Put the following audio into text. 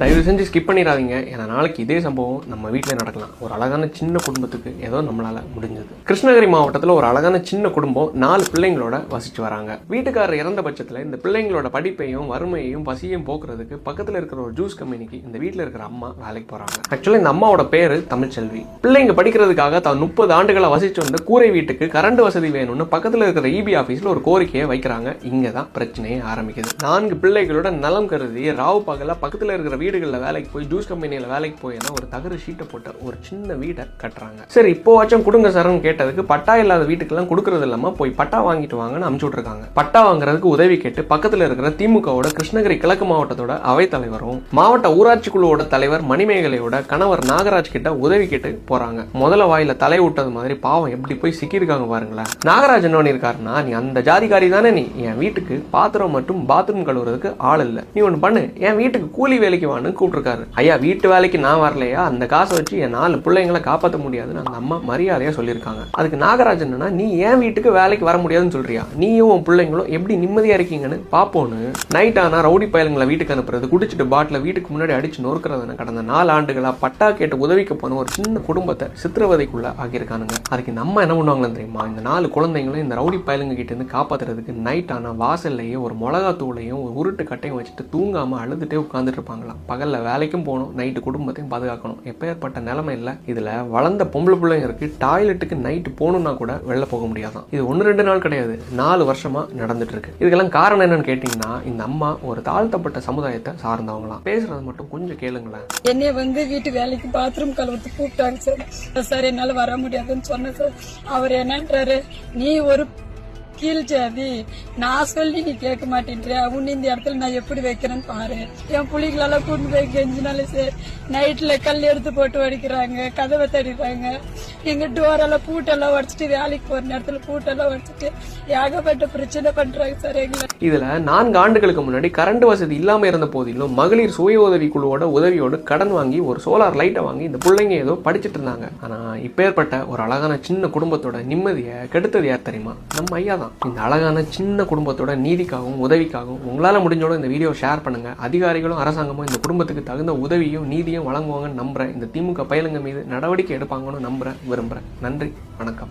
தயவு செஞ்சு ஸ்கிப் பண்ணிடாதீங்க. ஏன்னா நாளைக்கு இதே சம்பவம் நம்ம வீட்டில் நடக்கலாம். ஒரு அழகான சின்ன குடும்பத்துக்கு ஏதோ நம்மளால முடிஞ்சது. கிருஷ்ணகிரி மாவட்டத்தில் ஒரு அழகான சின்ன குடும்பம் நாலு பிள்ளைங்களோட வசிச்சு வராங்க. வீட்டுக்காரர் இறந்த பட்சத்தில் இந்த பிள்ளைங்களோட படிப்பையும் வறுமையையும் பசியும் போக்குறதுக்கு பக்கத்தில் இருக்கிற ஒரு ஜூஸ் கம்பெனிக்கு இந்த வீட்டில் இருக்கிற அம்மா வேலைக்கு போறாங்க. ஆக்சுவலாக இந்த அம்மாவோட பேர் தமிழ்ச்செல்வி. பிள்ளைங்க படிக்கிறதுக்காக தான் முப்பது ஆண்டுகளை வசிச்சு வந்த கூரை வீட்டுக்கு கரண்ட் வசதி வேணும்னு பக்கத்தில் இருக்கிற இபி ஆஃபீஸில் ஒரு கோரிக்கையை வைக்கிறாங்க. இங்கே தான் பிரச்சனையே ஆரம்பிக்குது. நான்கு பிள்ளைகளோட நலம் கருதி ராவு பகலாக பக்கத்தில் இருக்கிற வீடுகளில் வேலைக்கு போய் ஜூஸ் கம்பெனியில் வேலைக்கு போய் ஒரு தகர ஷீட்டை போட்ட ஒரு சின்ன வீடை கட்டுறாங்க. சரி இப்போவாச்சும் கொடுங்க சார்னு கேட்டதுக்கு பட்டா இல்லாத வீட்டுக்கெல்லாம் கொடுக்கறது இல்லாம போய் பட்டா வாங்கிட்டு வாங்கன்னு அமுச்சு விட்ருக்காங்க பட்டா வாங்குறதுக்கு உதவி கேட்டு பக்கத்தில் இருக்கிற திமுகவோட கிருஷ்ணகிரி கிழக்கு மாவட்டத்தோட அவைத்தலைவரும் மாவட்ட ஊராட்சி குழுவோட தலைவர் மணிமேகலையோட கணவர் நாகராஜ் கிட்ட உதவி கேட்டு போறாங்க. முதல்ல வாயில தலை விட்டது மாதிரி பாவம் எப்படி போய் சிக்கியிருக்காங்க பாருங்களேன். நாகராஜ் என்ன பண்ணியிருக்காருன்னா நீ அந்த ஜாதிகாரி தானே நீ என் வீட்டுக்கு பாத்திரம் மற்றும் பாத்ரூம் கழுவுறதுக்கு ஆள் இல்லை. நீ ஒன்று பண்ணு. என் வீட்டுக்கு கூலி வேலைக்கு வான்னு கூப்பிட்டுருக்காரு. ஐயா வீட்டு வேலைக்கு நான் வரலையா? அந்த காசை வச்சு என் நாலு பிள்ளைங்களை காப்பாற்ற முடியாதுன்னு அந்த அம்மா மரியாதையாக சொல்லியிருக்காங்க. அதுக்கு நாகராஜ் என்னன்னா நீ ஏன் வீட்டுக்கு வேலைக்கு வர முடியாதுன்னு சொல்றியா? நீயும் உன் பிள்ளைங்களும் எப்படி நிம்மதியா இருக்கீங்கன்னு பாப்போன்னு. நைட் ஆனால் ரவுடி பயலுங்களை வீட்டுக்கு அனுப்புறது குடிச்சிட்டு பாட்டில வீட்டுக்கு முன்னாடி அடிச்சு நொறுக்கிறதுன்னு கடந்த நாலு ஆண்டுகளாக பட்டா கேட்டு உதவிக்கு போன ஒரு சின்ன குடும்பத்தை சித்திரவதைக்குள்ள ஆக்கியிருக்கானுங்க. அதுக்கு நம்ம என்ன பண்ணுவாங்களே தெரியுமா? இந்த நாலு குழந்தைங்களும் இந்த ரவுடி பயலுங்க கிட்ட இருந்து காப்பாத்துறதுக்கு நைட் ஆனால் வாசல்லையே ஒரு மிளகா தூளையும் ஒரு உருட்டு கட்டையும் வச்சுட்டு தூங்காம அழுதுட்டே உட்காந்துட்டு இருப்பாங்களாம். பகலில் வேலைக்கும் போகணும் நைட்டு குடும்பத்தையும் பாதுகாக்கணும். எப்பேற்பட்ட நிலைமை இல்லை இதில் வளர்ந்த பொம்பளை பிள்ளைங்க இருக்கு டாய்லெட்டுக்கு நைட்டு போகணும்னா கூட வெளில போக முடியாதான். இது ஒன்று ரெண்டு நாள் கிடையாது நாலு வருஷமாக நடந்துட்டு இருக்கு. இதுக்கெல்லாம் காரணம் என்னன்னு கேட்டிங்கன்னா இந்த அம்மா ஒரு தாழ்த்தப்பட்ட சமுதாயத்தை சார்ந்தவங்களாம். பேசுறது மட்டும் கொஞ்சம் கேளுங்களேன். என்னை வந்து வீட்டு வேலைக்கு பாத்ரூம் கழுவுறதுக்கு கூப்பிட்டாங்க சார். சார் என்னால் வர முடியாதுன்னு சொன்னேன் சார். அவர் என்னன்றாரு நீ ஒரு கீழ் ஜாதி. நான் சொல்லி நீ கேட்க மாட்டேன்றியா உன்னை இந்த இடத்துல நான் எப்படி வைக்கிறேன்னு பாரு. என் புள்ளிகளெல்லாம் கூட்டு போய் கெஞ்சினாலும் சரி. நைட்ல கல் எடுத்து போட்டு அடிக்கிறாங்க கதவை தடிக்கிறாங்க எங்க டோரெல்லாம் பூட்டெல்லாம் உடச்சிட்டு வேலைக்கு போற நேரத்துல பூட்டெல்லாம் உடச்சிட்டு ஏகப்பட்ட பிரச்சனை பண்றாங்க சார் எங்களை. இதுல நான்கு ஆண்டுகளுக்கு முன்னாடி கரண்ட் வசதி இல்லாம இருந்த போதிலும் மகளிர் சுய உதவி குழுவோட உதவியோடு கடன் வாங்கி ஒரு சோலார் லைட்டை வாங்கி இந்த பிள்ளைங்க ஏதோ படிச்சிட்டு இருந்தாங்க. ஆனா இப்பேற்பட்ட ஒரு அழகான சின்ன குடும்பத்தோட நிம்மதியை கெடுத்தது யார் தெரியுமா? நம்ம ஐயா தான். இந்த அழகான சின்ன குடும்பத்தோட நீதிக்காகவும் உதவிக்காகவும் உங்களால முடிஞ்சோட இந்த வீடியோ ஷேர் பண்ணுங்க. அதிகாரிகளும் அரசாங்கமும் இந்த குடும்பத்துக்கு தகுந்த உதவியும் நீதியும் வழங்குவாங்கன்னு நம்புகிறேன் இந்த திமுக பயலுங்க மீது நடவடிக்கை எடுப்பாங்கன்னு நம்புகிறேன் விரும்புறேன். நன்றி வணக்கம்.